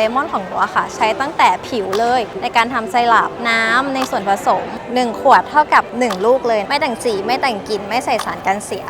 เลมอนของหนูอะค่ะ ใช้ตั้งแต่ผิวเลย ในการทำไซรัปน้ำในส่วนผสม 1 ขวดเท่ากับ 1 ลูกเลย ไม่แต่งสีไม่แต่งกลิ่นไม่ใส่สารกันเสีย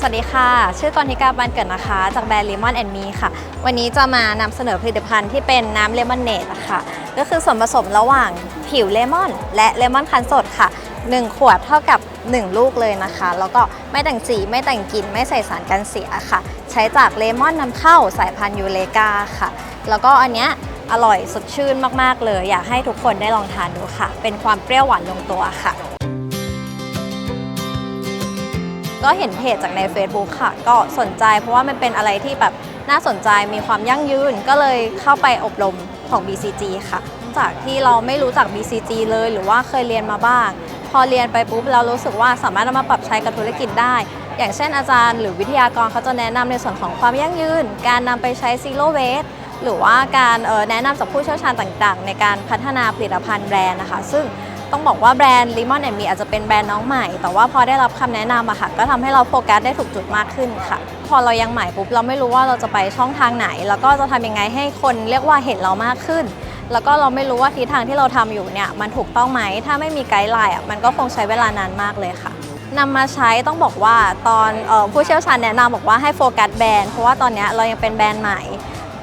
สวัสดีค่ะ ชื่อกรณิกาบันเกิดนะคะ จากแบรนด์ Lemon and Me ค่ะ วันนี้จะมานำเสนอผลิตภัณฑ์ที่เป็นน้ำเลมอนเนดนะคะก็คือส่วนผสมระหว่างผิวเลมอน และเลมอนคั้นสดค่ะ 1 ขวดเท่ากับ 1 ลูกเลยนะคะ แล้วก็ไม่แต่งสีไม่แต่งกลิ่นไม่ใส่สารกันเสียค่ะ ใช้จากเลมอนนำเข้าสายพันธุ์ยูเลกาค่ะ แล้วก็อันเนี้ยอร่อยสดชื่นมาก ๆ เลย อยากให้ทุกคนได้ลองทานดูค่ะ เป็นความเปรี้ยวหวานลงตัวค่ะ ก็เห็นเพจจากใน Facebook ค่ะ ก็สนใจเพราะว่ามันเป็นอะไรที่แบบน่าสนใจมีความยั่งยืนก็เลยเข้าไปอบรมของ BCG ค่ะ จากที่เราไม่รู้จัก BCG เลยหรือว่าเคยเรียนมาบ้าง พอเรียนไปปุ๊บเรารู้สึกว่าสามารถนำมาปรับใช้กับธุรกิจได้ อย่างเช่นอาจารย์หรือวิทยากรเขาจะแนะนำในส่วนของความยั่งยืน การนำไปใช้ zero waste หรือว่าการแนะนำจากผู้เชี่ยวชาญต่างๆ ในการพัฒนาผลิตภัณฑ์แบรนด์นะคะ ซึ่งต้องบอกว่าแบรนด์ Lemon and Me อาจจะเป็นแบรนด์น้องใหม่ แต่ว่าพอได้รับคำแนะนำอะค่ะ ก็ทำให้เราโฟกัสได้ถูกจุดมากขึ้นค่ะ พอเรายังใหม่ปุ๊บ เราไม่รู้ว่าเราจะไปช่องทางไหน แล้วก็จะทำยังไงให้คนเรียกว่าเห็นเรามากขึ้น แล้วก็เราไม่รู้ว่าทิศทางที่เราทำอยู่เนี่ยมันถูกต้องไหมถ้าไม่มีไกด์ไลน์อะมันก็คงใช้เวลานานมากเลยค่ะนำมาใช้ต้องบอกว่าตอนออผู้เชี่ยวชาญแนะนำบอกว่าให้โฟกัสแบรนด์เพราะว่าตอนนี้เรายังเป็นแบรนด์ใหม่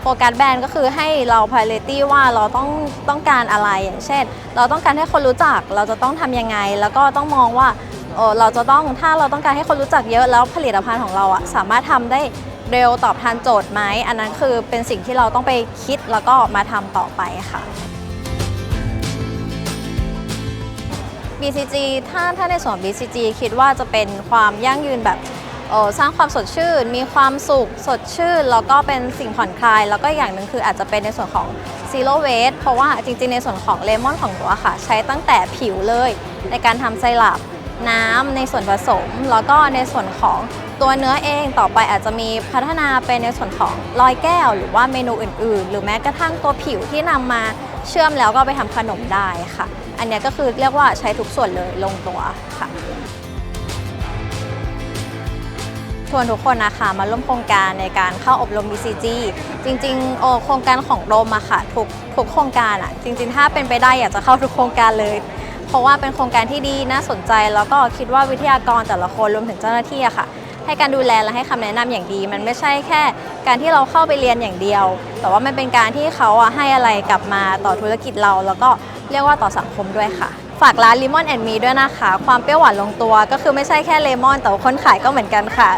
โฟกัสแบรนด์ก็คือให้เรา priority ว่าเราต้องต้องการอะไรอย่างเช่น เราต้องการให้คนรู้จักเราจะต้องทำยังไง แล้วก็ต้องมองว่าเออเราจะต้องถ้าเราต้องการให้คนรู้จักเยอะแล้วผลิตภัณฑ์ของเราอะสามารถทำได้ เร็วตอบทันโจทย์ไหมอันนั้นคือเป็นสิ่งที่เราต้องไปคิดแล้วก็มาทำต่อไปค่ะ BCG ถ้าถ้าในส่วน BCG คิดว่าจะเป็นความยั่งยืนแบบสร้างความสดชื่น มีความสุขสดชื่น แล้วก็เป็นสิ่งผ่อนคลาย แล้วก็อย่างหนึ่งคืออาจจะเป็นในส่วนของ zero waste เพราะว่าจริงๆ ในส่วนของเลมอนของหนูค่ะ ใช้ตั้งแต่ผิวเลย ในการทำไซรัปน้ำในส่วนผสม แล้วก็ในส่วนของ ตัวเนื้อเองต่อไปอาจจะมีพัฒนาเป็นในส่วนของลอยแก้ว หรือว่าเมนูอื่น ๆ หรือแม้กระทั่งตัวผิวที่นำมาเชื่อมแล้วก็ไปทำขนมได้ค่ะ อันนี้ก็คือเรียกว่าใช้ทุกส่วนเลยลงตัวค่ะชวนทุกคนนะคะมาร่วมโครงการในการเข้าอบรม BCG จริงๆโอโครงการของโรมอะค่ะทุกทุกโครงการอะจริง ๆ ถ้าเป็นไปได้อยากจะเข้าทุกโครงการเลย เพราะว่าเป็นโครงการที่ดีน่าสนใจ แล้วก็คิดว่าวิทยากรแต่ละคนรวมถึงเจ้าหน้าที่อะค่ะ ให้การดูแลและให้คำแนะนำอย่างดี มันไม่ใช่แค่ การที่เราเข้าไปเรียนอย่างเดียว แต่ว่ามันเป็นการที่เขาอะให้อะไรกลับมาต่อธุรกิจเรา แล้วก็เรียกว่าต่อสังคมด้วยค่ะ ฝากร้าน Lemon and Me ด้วยนะคะ ความเปรี้ยวหวานลงตัว ก็คือไม่ใช่แค่เลมอนแต่ว่าคนขายก็เหมือนกันค่ะ